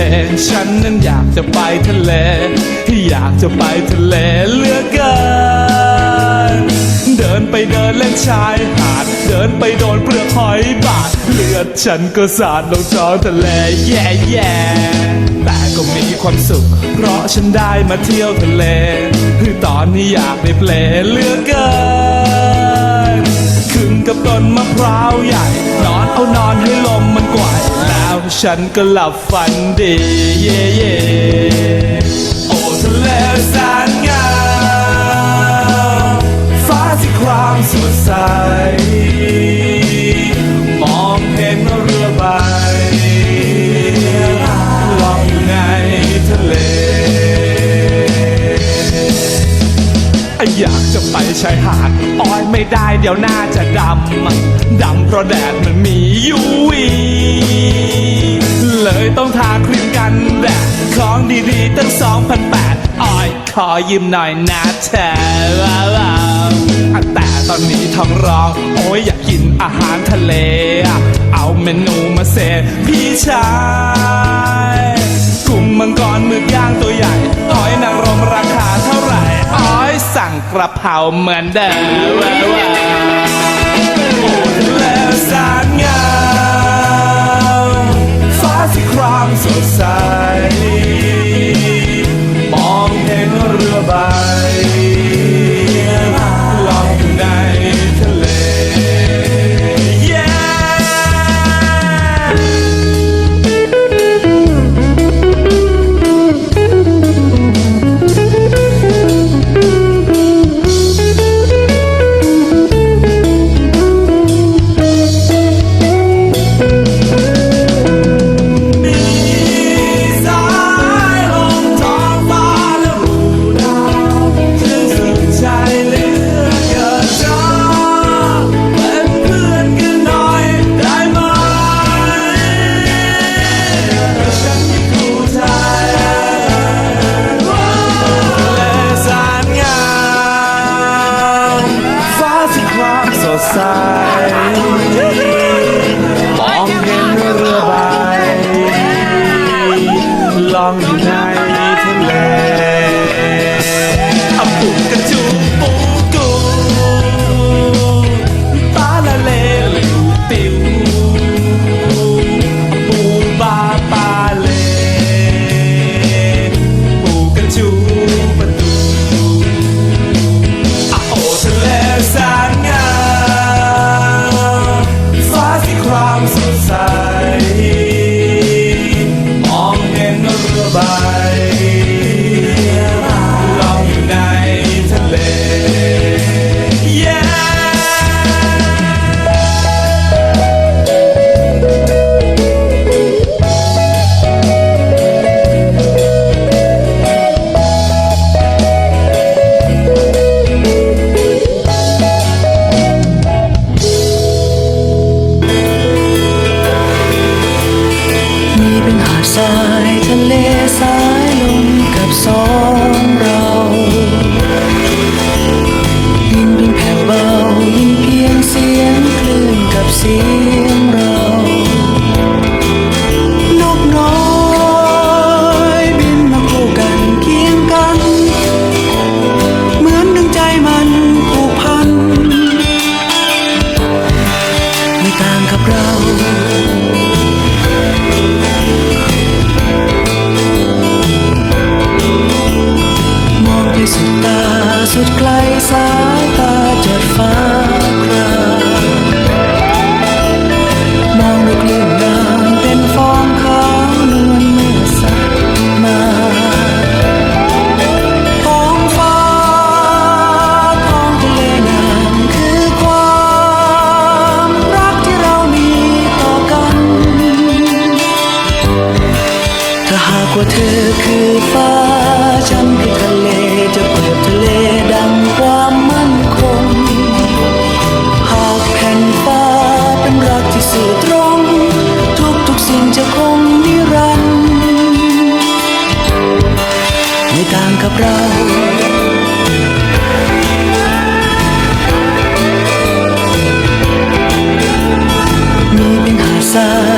อย่างฉันนั้นอยากจะไปทะเล อยากจะไปทะเลเหลือเกิน เดินไปเดินเล่นชายหาด เดินไปโดนเปลือกหอยบาด เลือดฉันก็สาดลงท้องทะเลแย่แย่แต่ก็มีความสุข เพราะฉันได้มาเที่ยวทะเล คือตอนนี้อยากได้เพลเหลือเกิน ขึ้นกับต้นมะพร้าวใหญ่ นอนเอานอนให้ลมมันกวาด ฉันก็หลับฝันดีเย่เย่โอ้ทะเลแสนงามฟ้าสีครามสดใส มองเห็นเรือใบลอยอยู่ในทะเล อยากจะไปชายหาดอ้อยไม่ได้เดี๋ยวหน้าจะดำ ดำเพราะแดดมันมียูวี เลยต้องทาครีมกันแดดของดีๆตั้ง2,008อ้อยขอยืมหน่อยนะเธอว้าวแต่ตอนนี้ท้องร้อง โอ้ยอยากกินอาหารทะเล เอาเมนูมาเสพพี่ชายกุ้งมังกรหมึกย่างตัวใหญ่หอยนางรมราคาเท่าไหร่อ้อยสั่งกระเพราเหมือนเดิมว้าว ฟ้า สายตาจดฟ้าครามองดูกลื่นน้ำเป็นฟองขาวนวลเมื่อสัดมาท้องฟ้าท้องทะเลน้ำคือความรักที่เรามีต่อกัน ถ้าหากว่าเธอคือฟ้า ต่างกับเรามีเป็นหาดทราย